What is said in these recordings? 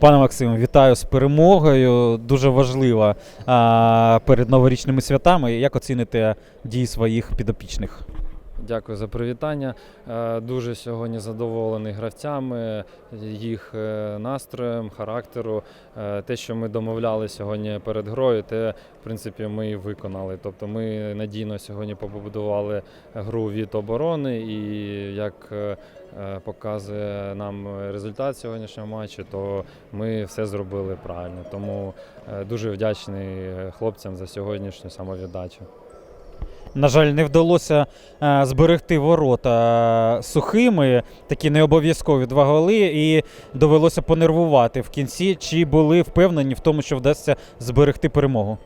Пане Максиму, вітаю з перемогою. Дуже важлива перед новорічними святами. Як оціните дії своїх підопічних? Дякую за привітання. Е, Дуже сьогодні задоволений гравцями, їх е, настроєм, характеру. Е, Те, що ми домовляли сьогодні перед грою, те, в принципі, ми і виконали. Тобто ми надійно сьогодні побудували гру від оборони, і як показує нам результат сьогоднішнього матчу, то ми все зробили правильно. Тому дуже вдячний хлопцям за сьогоднішню самовіддачу. На жаль, не вдалося зберегти ворота сухими, такі не обов'язкові два голи, і довелося понервувати в кінці. Чи були впевнені в тому, що вдасться зберегти перемогу?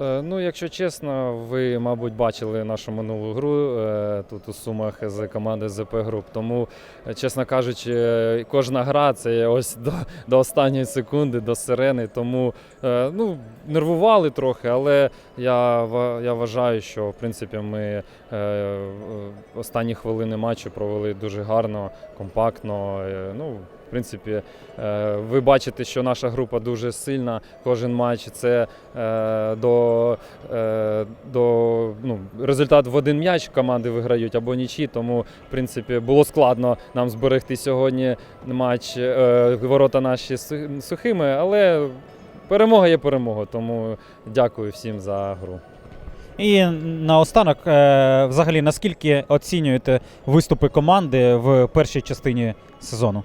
Е, Ну, якщо чесно, ви, мабуть, бачили нашу минулу гру е, тут у Сумах з команди ЗП Груп. Тому, е, чесно кажучи, кожна гра це ось до, до останньої секунди, до сирени. Тому ну, нервували трохи, але я, я вважаю, що в принципі ми останні хвилини матчу провели дуже гарно, компактно. Ну, принципі, е, ви бачите, що наша група дуже сильна. Кожен матч це е, до, е, до ну, результат в один м'яч команди виграють або нічі. Тому, в принципі, було складно нам зберегти сьогодні матч. Ворота наші сухими, але перемога є перемога. Тому дякую всім за гру. І наостанок, взагалі, наскільки оцінюєте виступи команди в першій частині сезону?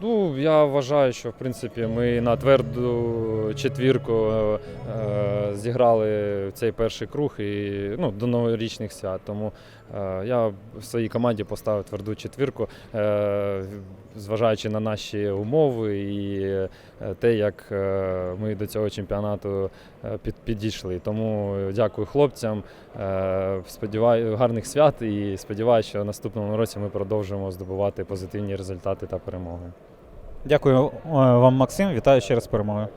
Ну, я вважаю, що в принципі ми на тверду четвірку е, е, зіграли цей перший круг і ну, до новорічних свят. Тому е, я в своїй команді поставив тверду четвірку, зважаючи на наші умови і е, те, як е, ми до цього чемпіонату е, під, підійшли. Тому дякую хлопцям. Сподіваю, гарних свят і сподіваюся, що наступному році ми продовжимо здобувати позитивні результати та перемоги. Дякую вам, Максим. Вітаю ще раз з перемогою.